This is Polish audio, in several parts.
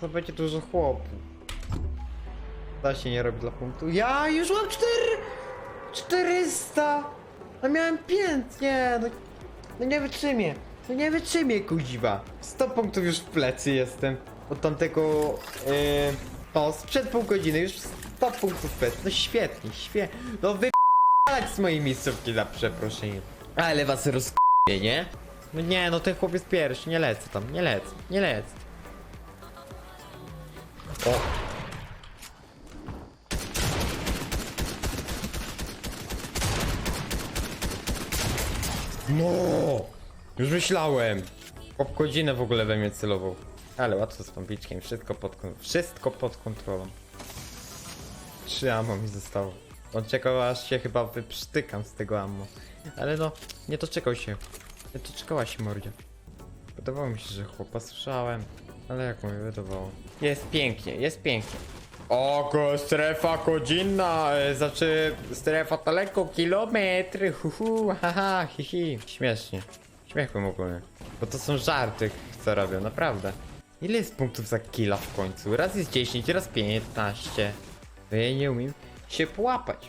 To będzie dużo chłopów. To się nie robi dla punktu. Ja już mam 4... 400! A miałem 5, nie, no, no nie wytrzymię. No nie wytrzymię, kuźwa. 100 punktów już w plecy jestem. Od tamtego... Yy, o, sprzed pół godziny już 100 punktów w plecy. No świetnie, świetnie. No wy... z mojej miejscówki za przeproszeniem. Ale was roz... nie? No nie, no ten chłopiec pierwszy, nie lecę tam, nie lecę, nie lecę. O! No! Już myślałem! Chłop godzinę w ogóle we mnie celował. Ale łatwo z pompiczkiem, wszystko pod, wszystko pod kontrolą. Trzy ammo mi zostało. On czekał aż się chyba wyprztykam z tego ammo. Ale no, nie doczekał się. Nie doczekała się mordzie. Wydawało mi się, że chłopa słyszałem. Ale jak mówię, wydawało. Jest pięknie, jest pięknie. Oko, strefa godzinna, e, znaczy strefa daleko, kilometry, huhu, haha, hihi. Śmiesznie. Śmiechłem ogólnie. Bo to są żarty, co robią, naprawdę. Ile jest punktów za killa w końcu? Raz jest 10, raz 15. To ja nie umiem się połapać.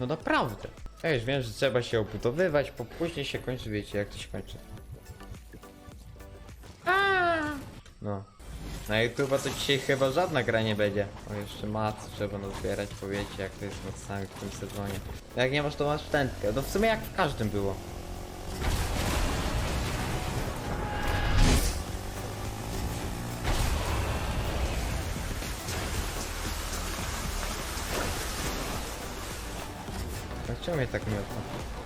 No naprawdę. Ja już wiem, że trzeba się obudowywać, bo później się kończy, wiecie jak to się kończy. No. Na YouTube to dzisiaj chyba żadna gra nie będzie. O, jeszcze mac trzeba nazbierać, powiecie jak to jest nocami w tym sezonie. Jak nie masz, to masz wtętkę. No w sumie jak w każdym było. A czemu mnie tak miota?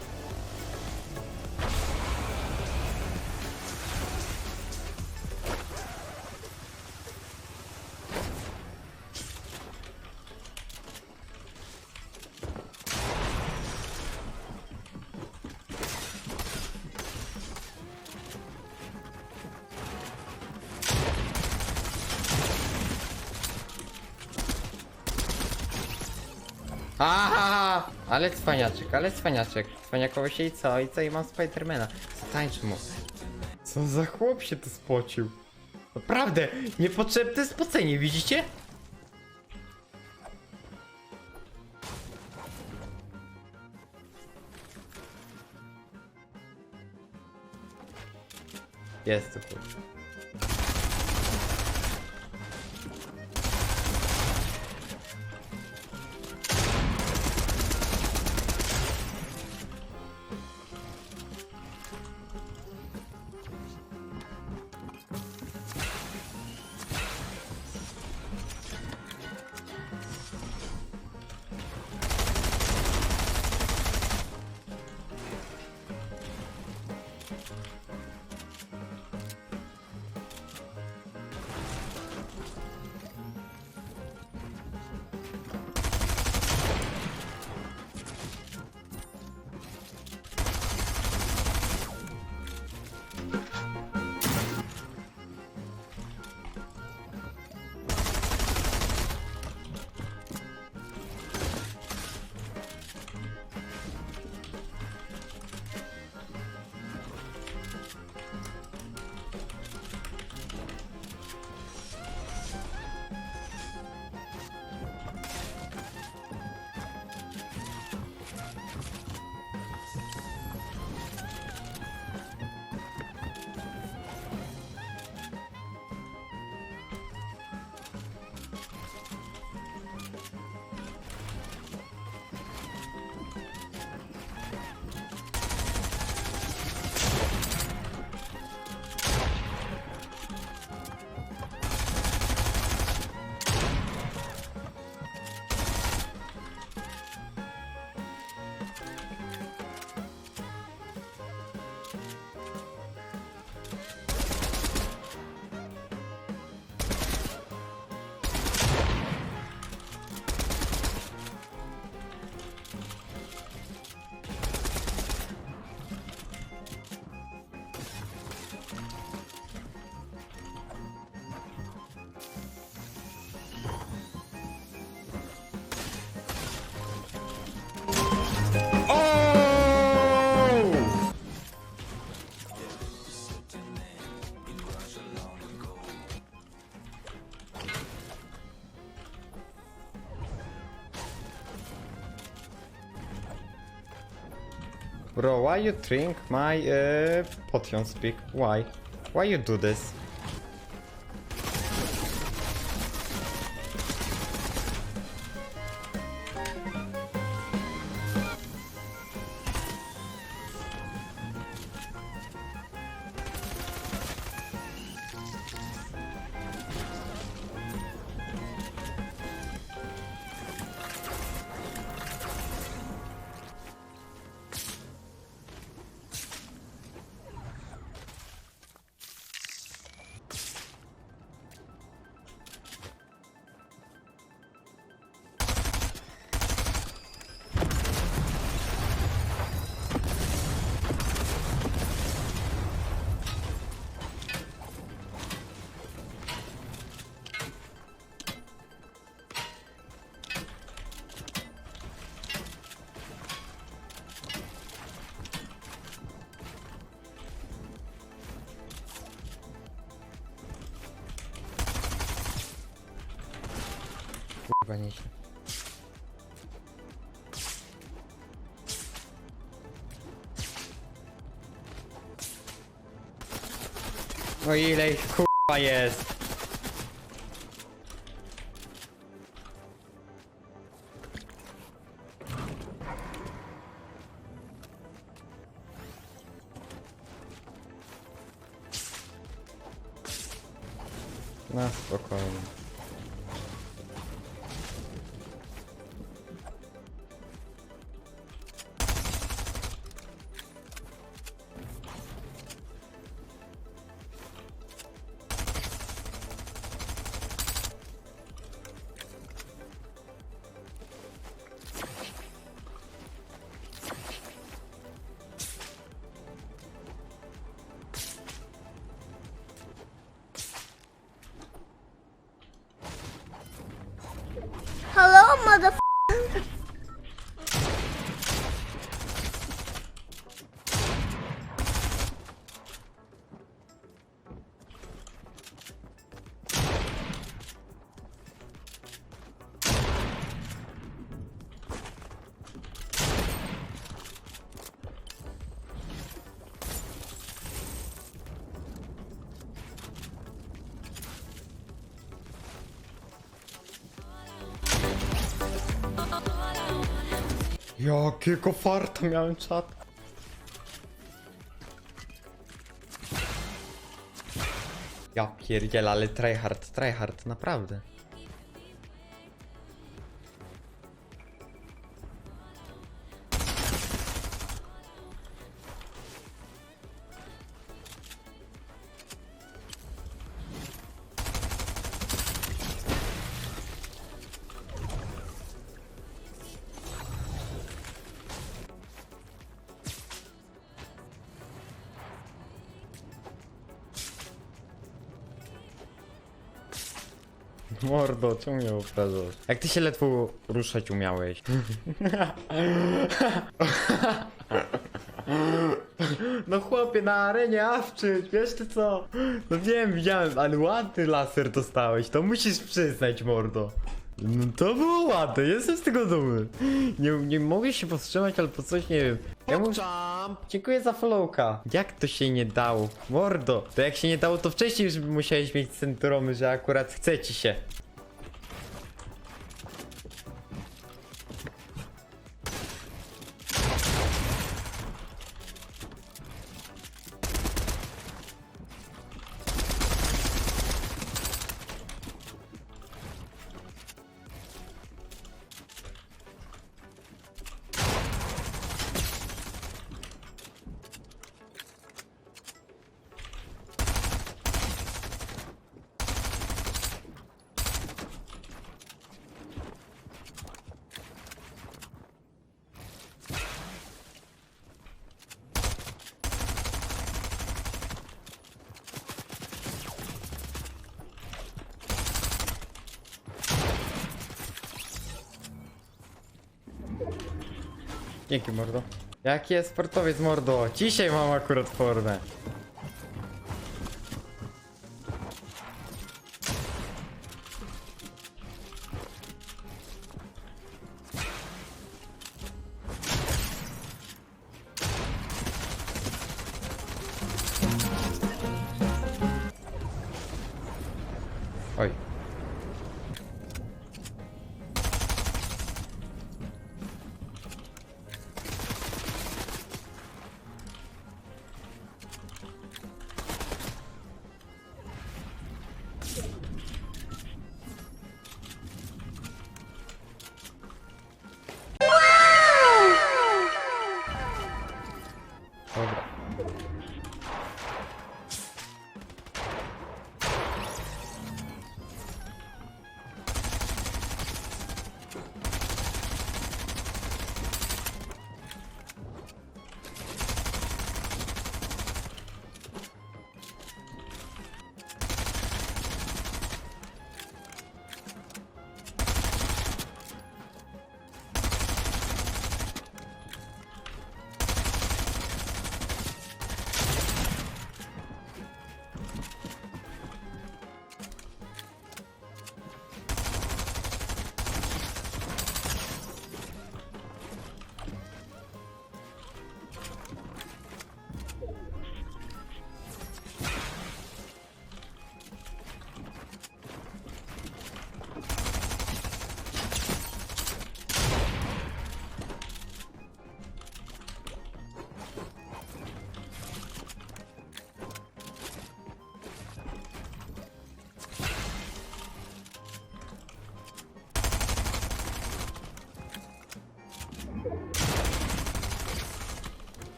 Ale cwaniaczek, ale cwaniaczek. Cwaniakowo się i co? I co? I mam Spidermana. Zatańczy mu. Co za chłop się tu spocił? Naprawdę! Niepotrzebne spocenie, widzicie? Jest to chłop. Bro, why you drink my uh, potion speak? Why? Why you do this? Kurwa nieźle. No ile ich kurwa jest? Na spokojnie. Jakiego farta miałem czat? Ja pierdziel, ale tryhard, tryhard, naprawdę. Mordo, czemu mnie obrażasz? Jak ty się ledwo ruszać umiałeś? No chłopie, na arenie awczy, wiesz ty co? No wiem, widziałem, ale ładny laser dostałeś, to musisz przyznać, mordo. No to było ładne, jestem z tego dumny. Nie, nie mogę się powstrzymać albo coś, nie wiem. Ja mu... Dziękuję za followka. Jak to się nie dało? Mordo, to jak się nie dało, to wcześniej już musiałeś mieć centromy, że akurat chce ci się. Dzięki mordo. Jaki jest sportowiec mordo? Dzisiaj mam akurat formę. Oj.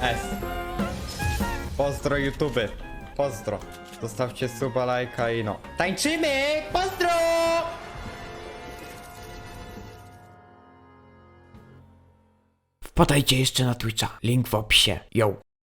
S. Pozdro YouTube. Pozdro. Zostawcie suba, lajka i no. Tańczymy! Pozdro! Wpadajcie jeszcze na Twitcha, link w opisie. Yo!